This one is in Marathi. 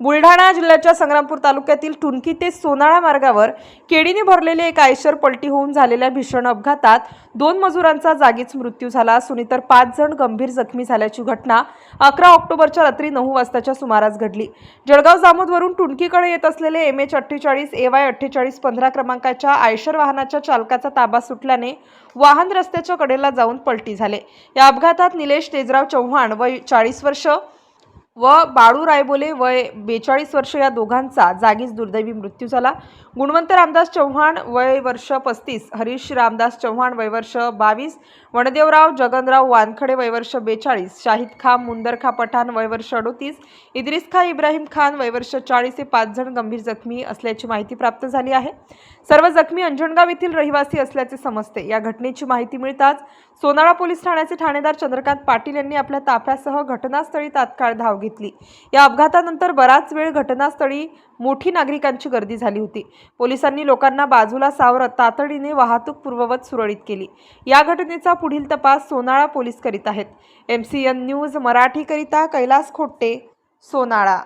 Buldhana जिल्ह्याच्या संग्रामपूर तालुक्यातील टुनकी ते सोनाळा मार्गावर केडीने भरलेले एक आयशर पलटी होऊन झालेल्या भीषण अपघातात दोन मजुरांचा जागीच मृत्यू झाला असून इतर पाच जण गंभीर जखमी झाल्याची घटना अकरा ऑक्टोबरच्या रात्री नऊ वाजताच्या सुमारास घडली. जळगाव जामोदवरून टुनकीकडे येत असलेले एम एच अठ्ठेचाळीस ए वाय अठ्ठेचाळीस पंधरा क्रमांकाच्या आयशर वाहनाच्या चालकाचा ताबा सुटल्याने वाहन रस्त्याच्या कडेला जाऊन पलटी झाले. या अपघातात निलेश तेजराव चव्हाण वय चाळीस वर्ष व बाळू रायबोले वय बेचाळीस वर्ष या दोघांचा जागीच दुर्दैवी मृत्यू झाला. गुणवंत रामदास चव्हाण वय वर्ष पस्तीस हरीश रामदास चव्हाण वयवर्ष बावीस वणदेवराव जगनराव वानखडे वयवर्ष बेचाळीस शाहिद खान मुंदर पठाण वयवर्ष अडोतीस इद्रिस खा इब्राहिम खान वयवर्ष चाळीस हे पाच जण गंभीर जखमी असल्याची माहिती प्राप्त झाली आहे. सर्व जखमी अंजणगाव येथील रहिवासी असल्याचे समजते. या घटनेची माहिती मिळताच सोनाळा पोलीस ठाण्याचे ठाणेदार चंद्रकांत पाटील यांनी आपल्या ताफ्यासह घटनास्थळी तात्काळ धाव घेतली. या अपघातानंतर बराच वेळ घटनास्थळी मोठी नागरिकांची गर्दी झाली होती. पोलिसांनी लोकांना बाजूला सावरत तातडीने वाहतूक पूर्ववत सुरळीत केली. या घटनेचा पुढील तपास सोनाळा पोलीस करीत आहेत. एम सी एन न्यूज मराठीकरिता कैलास खोट्टे सोनाळा.